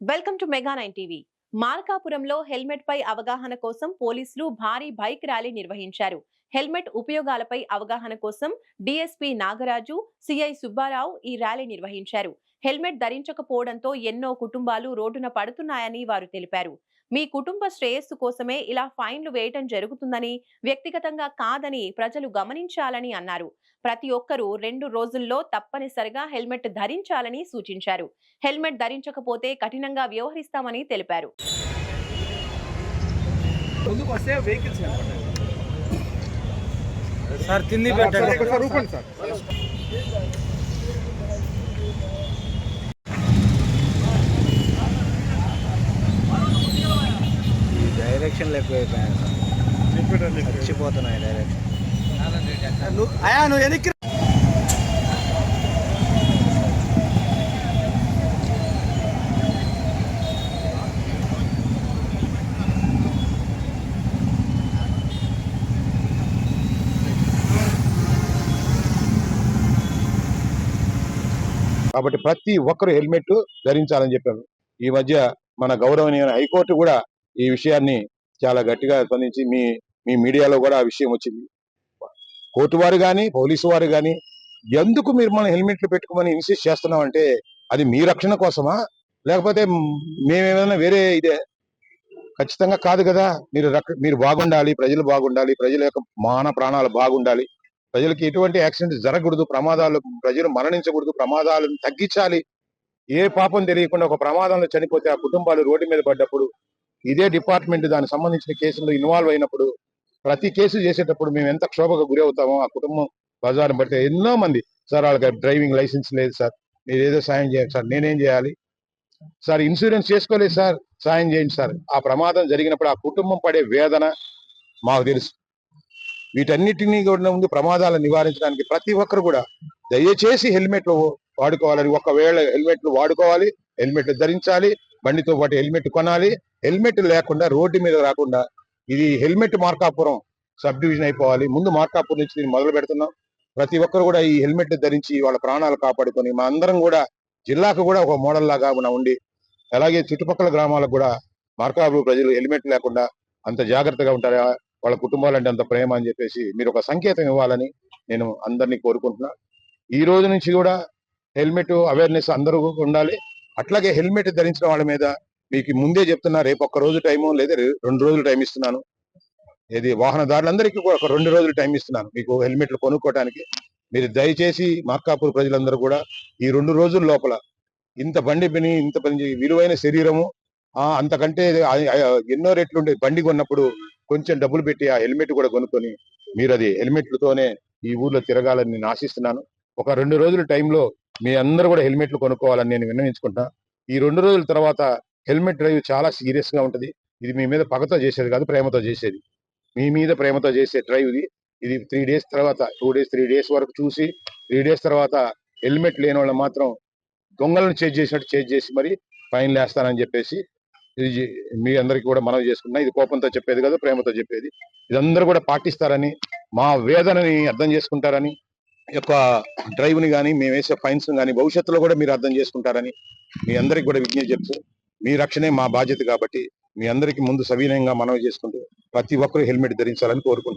Welcome to mega nine TV. మార్కాపురంలో helmet పై అవగాహన కోసం పోలీసులు భారీ బైక్ ర్యాలీ నిర్వహించారు. హెల్మెట్ ఉపయోగాలపై అవగాహన కోసం డిఎస్పీ నాగరాజు సిఐ సుబ్బారావు ఈ ర్యాలీ నిర్వహించారు. హెల్మెట్ ధరించకపోవడంతో ఎన్నో కుటుంబాలు రోడ్డున పడుతున్నాయని వారు తెలిపారు. మీ కుటుంబ శ్రేయస్సు కోసమే ఇలా ఫైన్లు వేయటం జరుగుతుందని వ్యక్తిగతంగా కాదని ప్రజలు గమనించాలని అన్నారు. ప్రతి ఒక్కరూ రెండు రోజుల్లో తప్పనిసరిగా హెల్మెట్ ధరించాలని సూచించారు. హెల్మెట్ ధరించకపోతే కఠినంగా వ్యవహరిస్తామని తెలిపారు. సార్ కింది పెట్టండి. ఒకసారి డైరెక్షన్లు ఎక్కువైపోయాయి సార్. చచ్చిపోతున్నాయి డైరెక్షన్ అయా నువ్వు వెనక్కి కాబట్టి ప్రతి ఒక్కరు హెల్మెట్ ధరించాలని చెప్పారు. ఈ మధ్య మన గౌరవనీయ హైకోర్టు కూడా ఈ విషయాన్ని చాలా గట్టిగా స్పందించి మీ మీ మీడియాలో కూడా ఆ విషయం వచ్చింది. కోర్టు వారు కానీ పోలీసు వారు కానీ ఎందుకు మీరు మన హెల్మెట్లు పెట్టుకోమని ఇన్సిస్ట్ చేస్తున్నామంటే అది మీ రక్షణ కోసమా? లేకపోతే మేమేమైనా వేరే ఇదే? ఖచ్చితంగా కాదు కదా. మీరు మీరు బాగుండాలి ప్రజలు బాగుండాలి ప్రజల యొక్క మాన ప్రాణాలు బాగుండాలి. ప్రజలకి ఎటువంటి యాక్సిడెంట్ జరగకూడదు ప్రమాదాలు ప్రజలు మరణించకూడదు ప్రమాదాలను తగ్గించాలి. ఏ పాపం తెలియకుండా ఒక ప్రమాదంలో చనిపోతే ఆ కుటుంబాలు రోడ్డు మీద పడ్డప్పుడు ఇదే డిపార్ట్మెంట్ దానికి సంబంధించిన కేసుల్లో ఇన్వాల్వ్ అయినప్పుడు ప్రతి కేసు చేసేటప్పుడు మేము ఎంత క్షోభకు గురి అవుతామో ఆ కుటుంబం బజారు పడితే ఎన్నో మంది సార్ వాళ్ళకి డ్రైవింగ్ లైసెన్స్ లేదు సార్ మీరు ఏదో సాయం చేయండి సార్ నేనేం చేయాలి? సార్ ఇన్సూరెన్స్ చేసుకోలేదు సార్ సాయం చేయండి సార్. ఆ ప్రమాదం జరిగినప్పుడు ఆ కుటుంబం పడే వేదన మాకు తెలుసు. వీటన్నిటినీ కూడా ముందు ప్రమాదాలను నివారించడానికి ప్రతి ఒక్కరు కూడా దయచేసి హెల్మెట్లు వాడుకోవాలని ఒకవేళ హెల్మెట్లు వాడుకోవాలి హెల్మెట్లు ధరించాలి బండితో పాటు హెల్మెట్ కొనాలి. హెల్మెట్ లేకుండా రోడ్డు మీద రాకుండా ఇది హెల్మెట్ మార్కాపురం సబ్ డివిజన్ అయిపోవాలి. ముందు మార్కాపురం నుంచి దీన్ని మొదలు పెడుతున్నాం. ప్రతి ఒక్కరు కూడా ఈ హెల్మెట్ ధరించి వాళ్ళ ప్రాణాలు కాపాడుకొని మా అందరం కూడా జిల్లాకు కూడా ఒక మోడల్ లాగా మనం ఉండి అలాగే చుట్టుపక్కల గ్రామాలకు కూడా మార్కాపురం ప్రజలు హెల్మెట్ లేకుండా అంత జాగ్రత్తగా ఉంటారు వాళ్ళ కుటుంబాలంటే అంత ప్రేమ అని చెప్పేసి మీరు ఒక సంకేతం ఇవ్వాలని నేను అందరినీ కోరుకుంటున్నా. ఈ రోజు నుంచి కూడా హెల్మెట్ అవేర్నెస్ అందరూ ఉండాలి. అట్లాగే హెల్మెట్ ధరించిన వాళ్ళ మీద మీకు ముందే చెప్తున్నా రేపు ఒక్క రోజు టైము లేదా రెండు రోజులు టైం ఇస్తున్నాను. ఇది వాహనదారులందరికీ కూడా ఒక రెండు రోజులు టైం ఇస్తున్నాను మీకు హెల్మెట్లు కొనుక్కోవడానికి మీరు దయచేసి మార్కాపూర్ ప్రజలందరూ కూడా ఈ రెండు రోజుల లోపల ఇంత బండి పని ఇంత పని విలువైన శరీరము ఆ అంతకంటే ఎన్నో రేట్లు ఉండే బండి కొన్నప్పుడు కొంచెం డబ్బులు పెట్టి ఆ హెల్మెట్ కూడా కొనుక్కొని మీరు అది హెల్మెట్లతోనే ఈ ఊర్లో తిరగాలని నేను ఆశిస్తున్నాను. ఒక రెండు రోజుల టైంలో మీ అందరూ కూడా హెల్మెట్లు కొనుక్కోవాలని నేను విన్నవించుకుంటా. ఈ రెండు రోజుల తర్వాత హెల్మెట్ డ్రైవ్ చాలా సీరియస్గా ఉంటది. ఇది మీ మీద పగతో చేసేది కాదు ప్రేమతో చేసేది. మీ మీద ప్రేమతో చేసే డ్రైవ్ ఇది. ఇది త్రీ డేస్ తర్వాత టూ డేస్ త్రీ డేస్ వరకు చూసి త్రీ డేస్ తర్వాత హెల్మెట్ లేని వాళ్ళని మాత్రం దొంగలను చేజ్ చేసినట్టు చేజ్ చేసి మరి ఫైన్ వేస్తానని చెప్పేసి ఇది మీ అందరికీ కూడా మనవి చేసుకున్నా ఇది కోపంతో చెప్పేది కాదు ప్రేమతో చెప్పేది. ఇదందరూ కూడా పాటిస్తారని మా వేదనని అర్థం చేసుకుంటారని యొక్క డ్రైవ్ని కానీ మేము వేసే ఫైన్స్ కానీ భవిష్యత్తులో కూడా మీరు అర్థం చేసుకుంటారని మీ అందరికి కూడా విజ్ఞప్తి చెప్తూ మీ రక్షణే మా బాధ్యత కాబట్టి మీ అందరికీ ముందు సవినయంగా మనవి చేసుకుంటూ ప్రతి ఒక్కరూ హెల్మెట్ ధరించాలని కోరుకుంటున్నాను